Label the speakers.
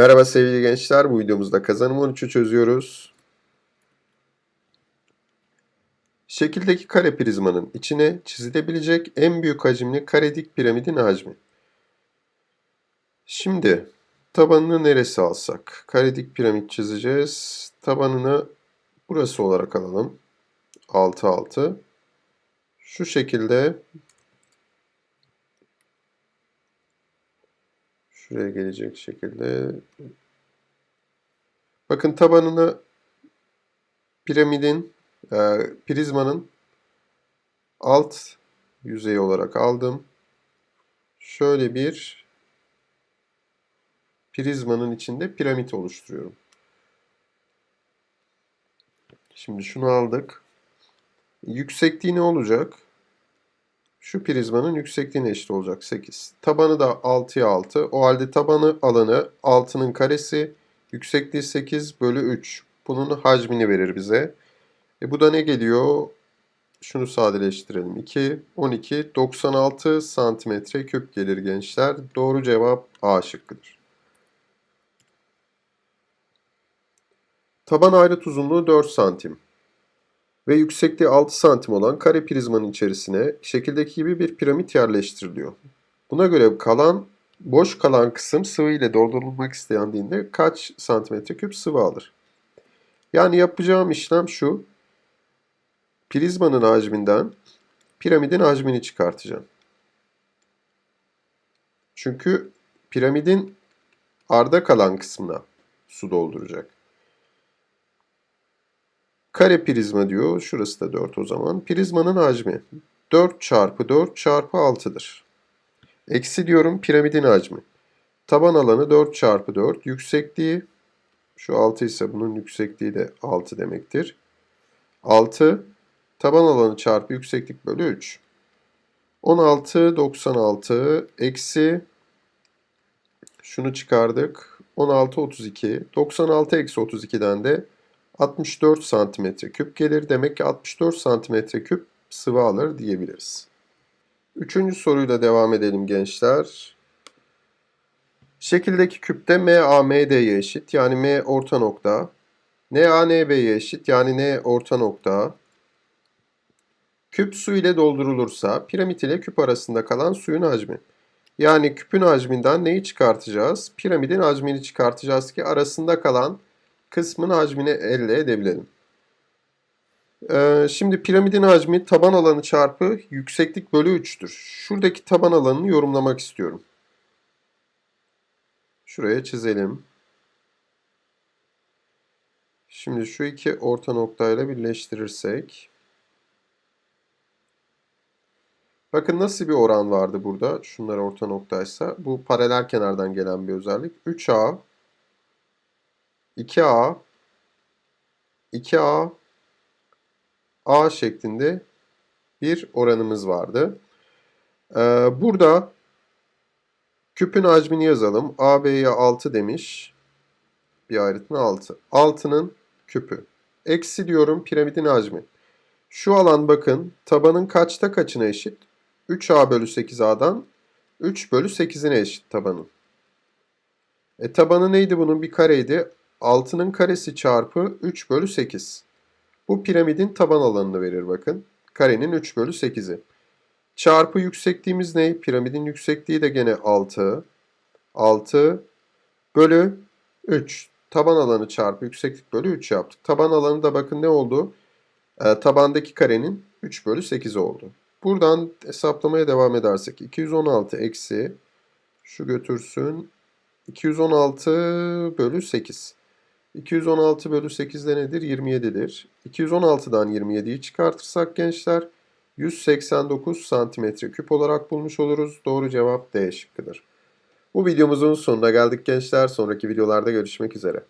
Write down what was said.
Speaker 1: Merhaba sevgili gençler. Bu videomuzda kazanım 13'ü çözüyoruz. Şekildeki kare prizmanın içine çizilebilecek en büyük hacimli kare dik piramidin hacmi. Şimdi tabanını neresi alsak? Kare dik piramit çizeceğiz. Tabanını burası olarak alalım. 6 6. Şu şekilde Şuraya gelecek şekilde. Bakın tabanını piramidin, e, prizmanın alt yüzeyi olarak aldım. Şöyle bir prizmanın içinde piramit oluşturuyorum. Şimdi şunu aldık. Yüksekliği ne olacak? Şu prizmanın yüksekliğine eşit olacak 8. Tabanı da 6'ya 6. O halde tabanı alanı 6'nın karesi. Yüksekliği 8 bölü 3. Bunun hacmini verir bize. E bu da ne geliyor? Şunu sadeleştirelim. 2, 12, 96 santimetre küp gelir gençler. Doğru cevap A şıkkıdır. Taban ayrıt uzunluğu 4 santim ve yüksekliği 6 santim olan kare prizmanın içerisine şekildeki gibi bir piramit yerleştiriliyor. Buna göre kalan boş kalan kısım sıvı ile doldurulmak istendiğinde kaç santimetre küp sıvı alır? Yani yapacağım işlem şu. Prizmanın hacminden piramidin hacmini çıkartacağım. Çünkü piramidin arda kalan kısmına su dolduracak. Kare prizma diyor. Şurası da 4 o zaman. Prizmanın hacmi 4 çarpı 4 çarpı 6'dır. Eksi diyorum piramidin hacmi. Taban alanı 4 çarpı 4. Yüksekliği şu 6 ise bunun yüksekliği de 6 demektir. 6 taban alanı çarpı yükseklik bölü 3. 16 96 eksi şunu çıkardık. 16 32. 96 eksi 32'den de 64 santimetre küp gelir. Demek ki 64 santimetre küp sıvı alır diyebiliriz. Üçüncü soruyla devam edelim gençler. Şekildeki küpte MAMD'ye eşit yani M orta nokta. NANB'ye eşit yani N orta nokta. Küp su ile doldurulursa piramit ile küp arasında kalan suyun hacmi. Yani küpün hacminden neyi çıkartacağız? Piramidin hacmini çıkartacağız ki arasında kalan kısmın hacmini elde edebilelim. Ee, şimdi piramidin hacmi taban alanı çarpı yükseklik bölü 3'tür. Şuradaki taban alanını yorumlamak istiyorum. Şuraya çizelim. Şimdi şu iki orta noktayla birleştirirsek. Bakın nasıl bir oran vardı burada. Şunlar orta noktaysa. Bu paralel kenardan gelen bir özellik. 3A 2A 2A A şeklinde bir oranımız vardı. Ee, burada küpün hacmini yazalım. AB'ye 6 demiş. Bir ayrıtma 6. 6'nın küpü. Eksi diyorum piramidin hacmi. Şu alan bakın tabanın kaçta kaçına eşit? 3A bölü 8A'dan 3 bölü 8'ine eşit tabanın. E tabanı neydi bunun? Bir kareydi. 6'nın karesi çarpı 3 bölü 8. Bu piramidin taban alanını verir bakın. Karenin 3 bölü 8'i. Çarpı yüksekliğimiz ne? Piramidin yüksekliği de gene 6. 6 bölü 3. Taban alanı çarpı yükseklik bölü 3 yaptık. Taban alanı da bakın ne oldu? Ee, tabandaki karenin 3 bölü 8 oldu. Buradan hesaplamaya devam edersek 216 eksi şu götürsün 216 bölü 8. 216 bölü 8 de nedir? 27'dir. 216'dan 27'yi çıkartırsak gençler 189 santimetre küp olarak bulmuş oluruz. Doğru cevap D şıkkıdır. Bu videomuzun sonuna geldik gençler. Sonraki videolarda görüşmek üzere.